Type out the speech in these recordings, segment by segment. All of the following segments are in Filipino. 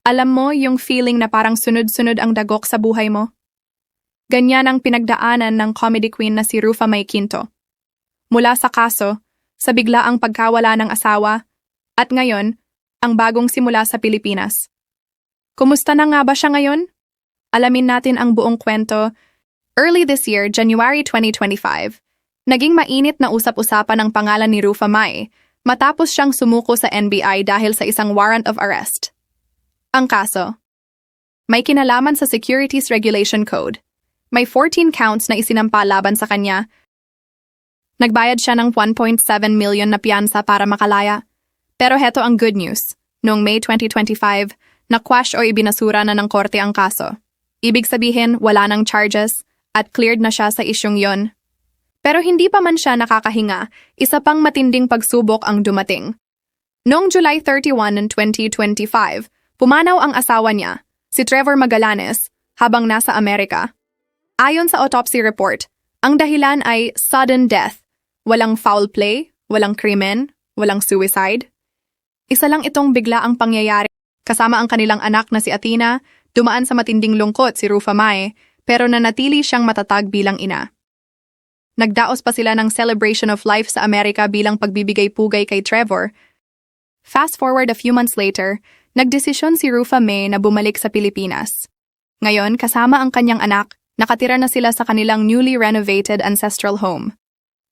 Alam mo yung feeling na parang sunod-sunod ang dagok sa buhay mo? Ganyan ang pinagdaanan ng comedy queen na si Rufa May Quinto. Mula sa kaso, sa biglaang pagkawala ng asawa, at ngayon, ang bagong simula sa Pilipinas. Kumusta na nga ba siya ngayon? Alamin natin ang buong kwento. Early this year, January 2025, naging mainit na usap-usapan ang pangalan ni Rufa May matapos siyang sumuko sa NBI dahil sa isang warrant of arrest. Ang kaso, may kinalaman sa Securities Regulation Code. May 14 counts na isinampa laban sa kanya. Nagbayad siya ng 1.7 million na piyansa para makalaya. Pero heto ang good news. Noong May 2025, na-quash o ibinasura na ng korte ang kaso. Ibig sabihin, wala ng charges at cleared na siya sa isyong yon. Pero hindi pa man siya nakakahinga, isa pang matinding pagsubok ang dumating. Noong July 31 ng 2025, pumanaw ang asawa niya, si Trevor Magallanes, habang nasa Amerika. Ayon sa autopsy report, ang dahilan ay sudden death. Walang foul play, walang krimen, walang suicide. Isa lang itong bigla ang pangyayari. Kasama ang kanilang anak na si Athena, dumaan sa matinding lungkot si Rufa Mae, pero nanatili siyang matatag bilang ina. Nagdaos pa sila ng celebration of life sa Amerika bilang pagbibigay pugay kay Trevor. Fast forward a few months later, nagdesisyon si Rufa Mae na bumalik sa Pilipinas. Ngayon, kasama ang kanyang anak, nakatira na sila sa kanilang newly renovated ancestral home.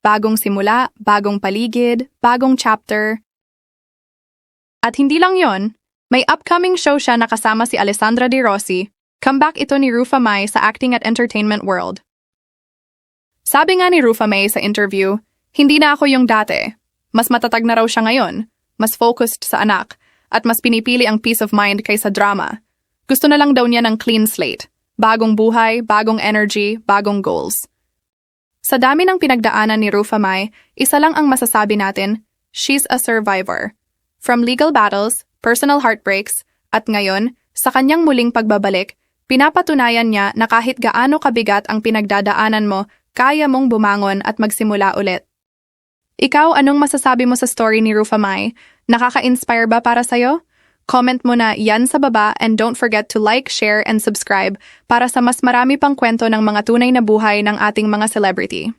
Bagong simula, bagong paligid, bagong chapter. At hindi lang yon, may upcoming show siya na kasama si Alessandra De Rossi. Comeback ito ni Rufa May sa Acting at Entertainment World. Sabi nga ni Rufa May sa interview, hindi na ako yung dati. Mas matatag na raw siya ngayon, mas focused sa anak, at mas pinipili ang peace of mind kaysa drama. Gusto na lang daw niya ng clean slate. Bagong buhay, bagong energy, bagong goals. Sa dami ng pinagdaanan ni Rufa Mai, isa lang ang masasabi natin, she's a survivor. From legal battles, personal heartbreaks, at ngayon, sa kanyang muling pagbabalik, pinapatunayan niya na kahit gaano kabigat ang pinagdadaanan mo, kaya mong bumangon at magsimula ulit. Ikaw, anong masasabi mo sa story ni Rufa Mai? Nakaka-inspire ba para sa'yo? Comment mo na yan sa baba and don't forget to like, share, and subscribe para sa mas marami pang kwento ng mga tunay na buhay ng ating mga celebrity.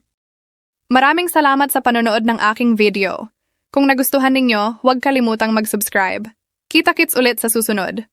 Maraming salamat sa panonood ng aking video. Kung nagustuhan ninyo, huwag kalimutang mag-subscribe. Kita-kits ulit sa susunod.